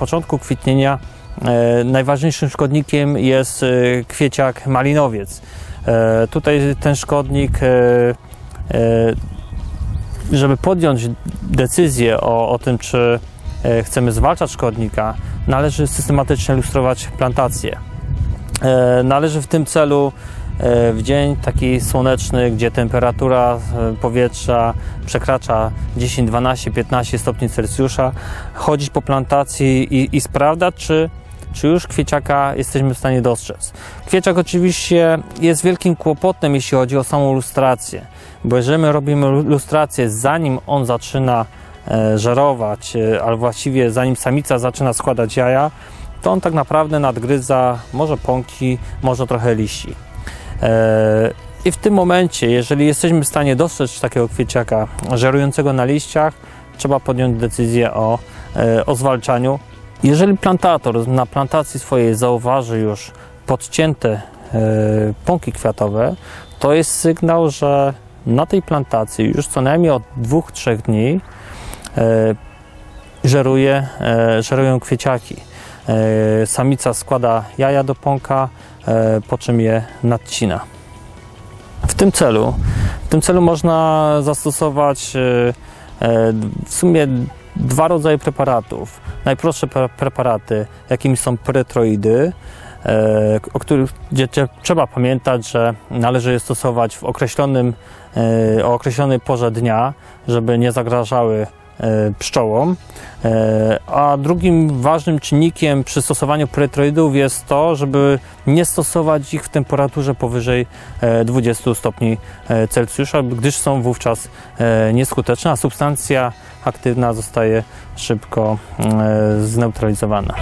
początku kwitnienia e, najważniejszym szkodnikiem jest e, kwieciak malinowiec. E, Tutaj ten szkodnik, żeby podjąć decyzję o, o tym, czy chcemy zwalczać szkodnika, należy systematycznie lustrować plantację. Należy w tym celu w dzień taki słoneczny, gdzie temperatura e, powietrza przekracza 10, 12, 15 stopni Celsjusza, chodzić po plantacji i, i sprawdzać, czy, czy już kwieciaka jesteśmy w stanie dostrzec. Kwieciak oczywiście jest wielkim kłopotem, jeśli chodzi o samą lustrację, bo jeżeli my robimy lu- lustrację zanim on zaczyna e, żerować, e, albo właściwie zanim samica zaczyna składać jaja, to on tak naprawdę nadgryza może pąki, może trochę liści. E, I w tym momencie, jeżeli jesteśmy w stanie dostrzec takiego kwieciaka żerującego na liściach, trzeba podjąć decyzję o, e, o zwalczaniu. Jeżeli plantator na plantacji swojej zauważy już podcięte e, pąki kwiatowe, to jest sygnał, że na tej plantacji już co najmniej od 2-3 dni żeruje, żerują kwieciaki. E, Samica składa jaja do pąka, e, po czym je nadcina. W tym celu, w tym celu można zastosować e, w sumie dwa rodzaje preparatów. Najprostsze pre- preparaty, jakimi są pretroidy, o których gdzie trzeba pamiętać, że należy je stosować w określonym, o określonej porze dnia, żeby nie zagrażały pszczołom. E, A drugim ważnym czynnikiem przy stosowaniu pretroidów jest to, żeby nie stosować ich w temperaturze powyżej e, 20 stopni e, Celsjusza, gdyż są wówczas e, nieskuteczne, a substancja aktywna zostaje szybko e, zneutralizowana.